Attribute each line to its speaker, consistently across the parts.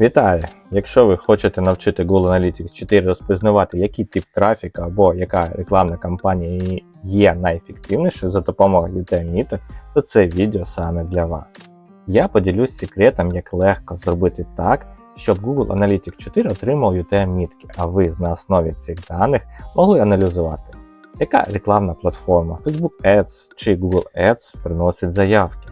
Speaker 1: Вітаю! Якщо ви хочете навчити Google Analytics 4 розпізнавати, який тип трафіка або яка рекламна кампанія є найефективнішою за допомогою UTM-міток, то це відео саме для вас. Я поділюсь секретом, як легко зробити так, щоб Google Analytics 4 отримав UTM-мітки, а ви на основі цих даних могли аналізувати, яка рекламна платформа Facebook Ads чи Google Ads приносить заявки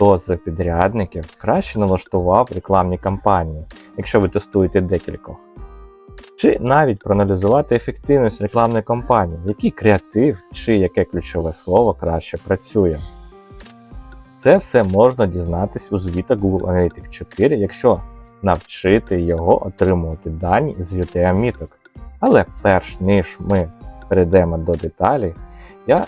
Speaker 1: хто з підрядників краще налаштував рекламні кампанії, якщо ви тестуєте декількох. Чи навіть проаналізувати ефективність рекламної кампанії, який креатив чи яке ключове слово краще працює. Це все можна дізнатись у звітах Google Analytics 4, якщо навчити його отримувати дані з UTM-міток. Але перш ніж ми перейдемо до деталей, я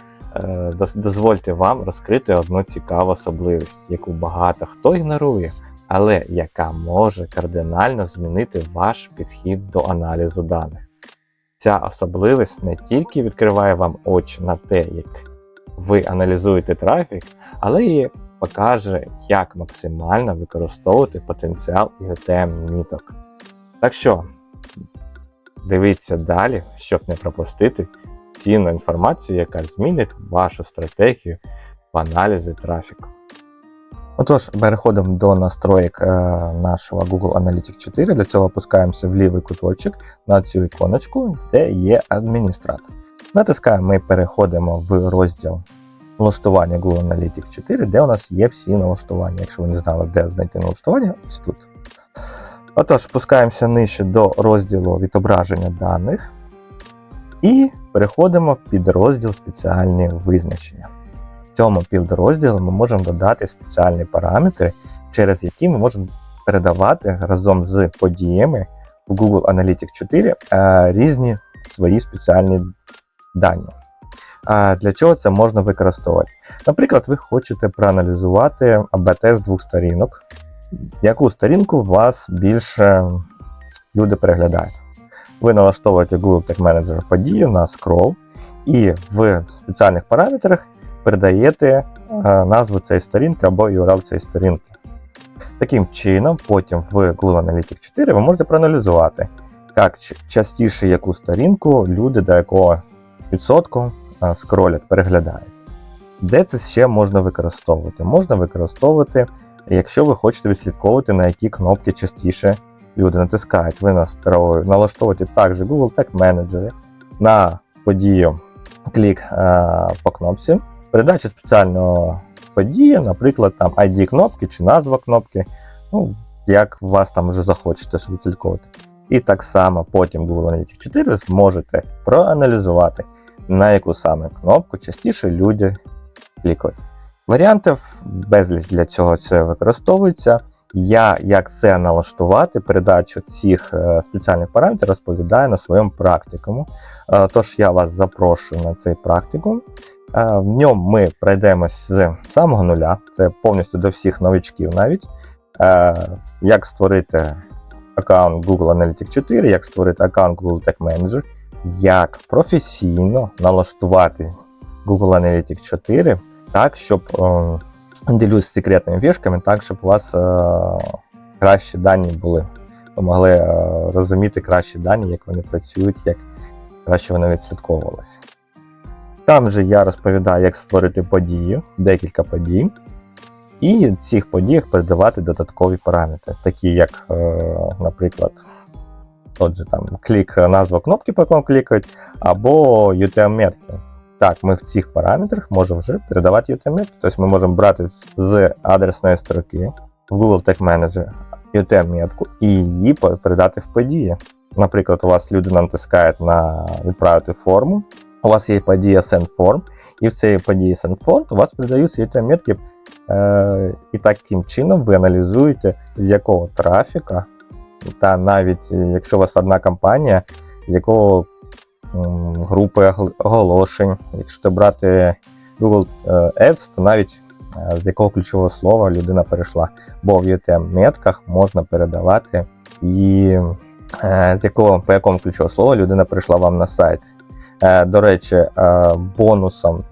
Speaker 1: дозвольте вам розкрити одну цікаву особливість, яку багато хто ігнорує, але яка може кардинально змінити ваш підхід до аналізу даних. Ця особливість не тільки відкриває вам очі на те, як ви аналізуєте трафік, але і покаже, як максимально використовувати потенціал UTM-міток. Так що, дивіться далі, щоб не пропустити цінну інформацію, яка змінить вашу стратегію в аналізі трафіку. Отож, переходимо до настроєк е, нашого Google Analytics 4. Для цього опускаємося в лівий куточок на цю іконочку, де є адміністратор. Натискаємо, ми переходимо в розділ налаштування Google Analytics 4, де у нас є всі налаштування. Якщо ви не знали, де знайти налаштування, ось тут. Отож, спускаємося нижче до розділу відображення даних. І переходимо в підрозділ спеціальні визначення. В цьому підрозділі ми можемо додати спеціальні параметри, через які ми можемо передавати разом з подіями в Google Analytics 4 е, різні свої спеціальні дані. А для чого це можна використовувати? Наприклад, ви хочете проаналізувати АБТ з двох сторінок, яку сторінку вас більше люди переглядають ви налаштовуєте Google Tag Manager подію на scroll і в спеціальних параметрах передаєте е, назву цієї сторінки або URL цієї сторінки. Таким чином, потім в Google Analytics 4 ви можете проаналізувати, як частіше яку сторінку люди до якого відсотку е, скролять, переглядають. Де це ще можна використовувати? Можна використовувати, якщо ви хочете відслідковувати, на які кнопки частіше люди натискають, ви настроюєте, налаштовуєте також Google Tag Manager на подію клік е, по кнопці, передача спеціального події, наприклад, там ID кнопки чи назва кнопки, ну, як вас там вже захочете щоб відслідковувати. І так само потім Google Analytics 4 ви зможете проаналізувати, на яку саме кнопку частіше люди клікають. Варіантів безліч для цього це використовується. Я як це налаштувати, передачу цих е, спеціальних параметрів розповідаю на своєму практикуму. Е, Тож я вас запрошую на цей практикум. Е, В ньому ми пройдемось з самого нуля, це повністю до всіх новичків навіть. Як створити аккаунт Google Analytics 4, як створити аккаунт Google Tag Manager, як професійно налаштувати Google Analytics 4 так, щоб е, ділюсь секретними фішками, так, щоб у вас е, кращі дані були. Ви могли е, розуміти кращі дані, як вони працюють, як краще вони відслідковувалися. Там же я розповідаю, як створити подію, декілька подій, і в цих подіях передавати додаткові параметри, такі як, е, наприклад, отже, там клік, назва кнопки, по якому клікають, або UTM-метки. Так, ми в цих параметрах можемо вже передавати UTM-метки. Тобто ми можемо брати з адресної строки в Google Tag Manager UTM-метку і її передати в події. Наприклад, у вас людина натискає на відправити форму, у вас є подія Send Form, і в цій події Send Form у вас передаються UTM-метки, е, і таким чином ви аналізуєте, з якого трафіка, та навіть е, якщо у вас одна компанія, з якого групи оголошень. Якщо брати Google е, Ads, то навіть е, з якого ключового слова людина перейшла. Бо в UTM-метках можна передавати і е, з якого, по якому ключового слова людина перейшла вам на сайт. До речі, бонусом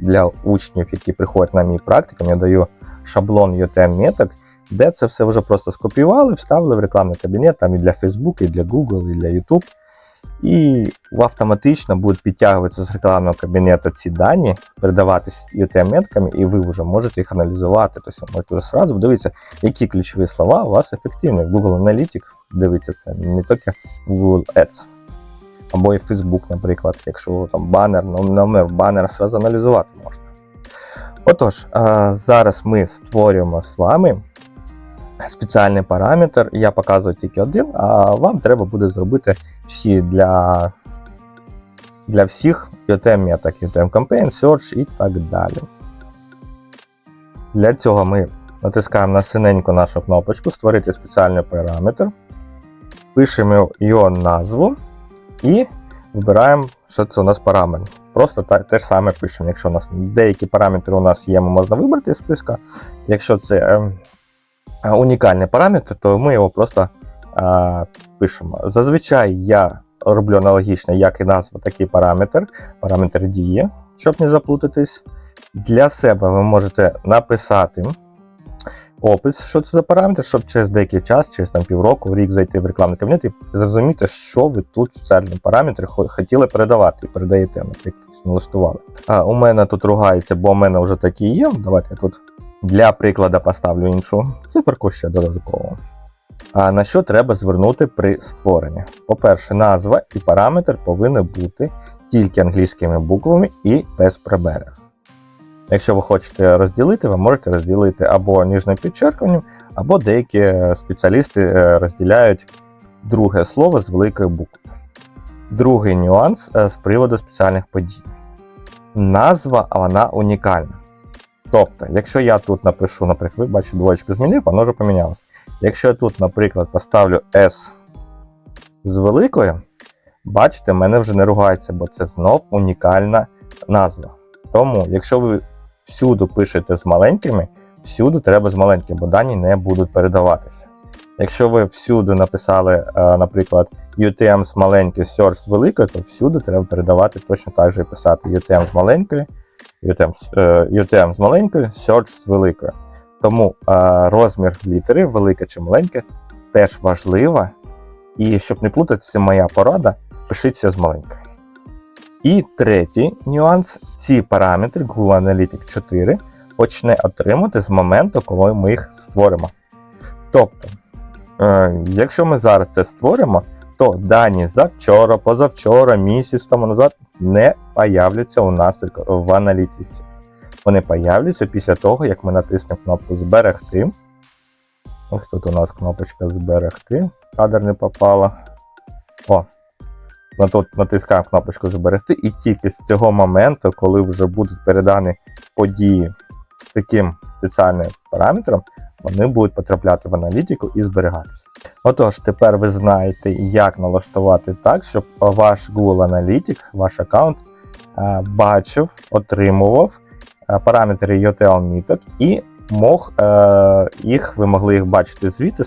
Speaker 1: для учнів, які приходять на мій практикум, я даю шаблон UTM-меток, де це все вже просто скопіювали, вставили в рекламний кабінет там і для Facebook, і для Google, і для YouTube. І автоматично будуть підтягуватися з рекламного кабінету ці дані, передаватися UTM-метками, і ви вже можете їх аналізувати. Тобто можете вже сразу подивитися, які ключові слова у вас ефективні. Google Analytics дивиться це не тільки Google Ads, або і Facebook, наприклад, якщо там банер, ном- номер банера сразу аналізувати можна. Отож, зараз ми створюємо з вами спеціальний параметр. Я показую тільки один, а вам треба буде зробити всі для, для всіх UTM меток, UTM Campaign, Search і так далі. Для цього ми натискаємо на синеньку нашу кнопочку Створити спеціальний параметр, пишемо його назву і вибираємо, що це у нас параметр. Просто те ж саме пишемо. Якщо у нас деякі параметри у нас є, можна вибрати з списка. Якщо це е, унікальний параметр, то ми його просто пишемо. Зазвичай я роблю аналогічно, як і назву, такий параметр, параметр дії, щоб не заплутатись. Для себе ви можете написати опис, що це за параметр, щоб через деякий час, через там півроку, рік зайти в рекламний кабінет і зрозуміти, що ви тут в цьому параметрі хотіли передавати і передаєте, наприклад, налаштували. А, у мене тут ругається, бо у мене вже такі є. Давайте я тут для прикладу поставлю іншу циферку ще додатково. На що треба звернути при створенні? По-перше, назва і параметр повинні бути тільки англійськими буквами і без пробелів. Якщо ви хочете розділити, ви можете розділити або ніжним підчеркуванням, або деякі спеціалісти е, розділяють друге слово з великої букви. Другий нюанс е, з приводу спеціальних подій. Назва вона унікальна. Тобто, якщо я тут напишу, наприклад, ви бачите, двоєчку змінив, воно вже помінялось. Якщо я тут, наприклад, поставлю S з великою, бачите, мене вже не ругається, бо це знов унікальна назва. Тому, якщо ви всюди пишете з маленькими, всюди треба з маленькими, бо дані не будуть передаватися. Якщо ви всюди написали, е, наприклад, UTM з маленькою, Search з великою, то всюди треба передавати точно так же і писати UTM з маленькою, UTM, е, UTM з маленькою, Search з великою. Тому е, розмір літери, велика чи маленька, теж важлива. І щоб не плутатися, моя порада, пишіться з маленькою. І третій нюанс: ці параметри Google Analytics 4 почне отримати з моменту, коли ми їх створимо. Тобто, е, якщо ми зараз це створимо, то дані за вчора, позавчора, місяць тому назад не появляться у нас в аналітиці. Вони появляться після того, як ми натиснемо кнопку Зберегти. Ось тут у нас кнопочка Зберегти. Кадр не попала. О, тут натискаємо кнопочку Зберегти, і тільки з цього моменту, коли вже будуть передані події з таким спеціальним параметром, вони будуть потрапляти в аналітику і зберігатися. Отож, тепер ви знаєте, як налаштувати так, щоб ваш Google Analytics, ваш аккаунт е, бачив, отримував параметри UTL міток і мог е, їх, ви могли їх бачити звіти,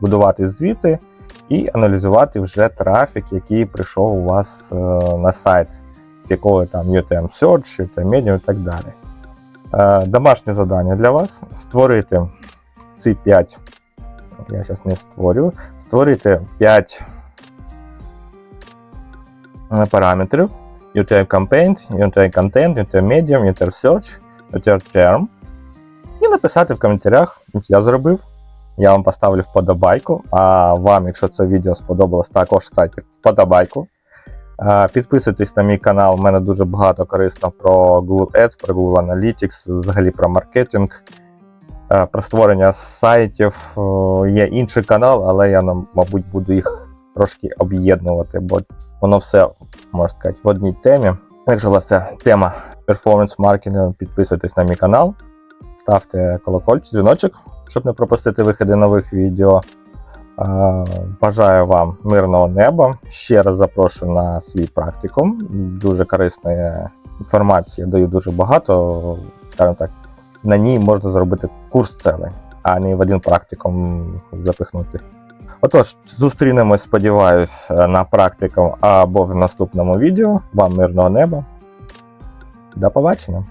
Speaker 1: будувати звіти і аналізувати вже трафік, який прийшов у вас е, на сайт, з якого там UTM Search, UTM Medium і так далі. Е, Домашнє завдання для вас створити ці 5. Я зараз не створю. Створити 5 параметрів: UTM Campaign, UTM Content, UTM Medium, UTM Search, UTM Term. І написати в коментарях, як я зробив. Я вам поставлю вподобайку. А вам, якщо це відео сподобалось, також ставте вподобайку. Підписуйтесь на мій канал, у мене дуже багато корисно про Google Ads, про Google Analytics, взагалі про маркетинг, про створення сайтів. Е, Є інший канал, але я, мабуть, буду їх трошки об'єднувати, бо воно все, можна сказати, в одній темі. Якщо у вас це тема перформанс маркетингу, підписуйтесь на мій канал, ставте колокольчик, дзвіночок, щоб не пропустити виходи нових відео. Бажаю вам мирного неба. Ще раз запрошую на свій практикум. Дуже корисної інформації даю дуже багато. Скажімо так, на ній можна зробити курс цілий, а не в один практикум запихнути. Отож, зустрінемось, сподіваюсь, на практику або в наступному відео. Вам мирного неба. До побачення!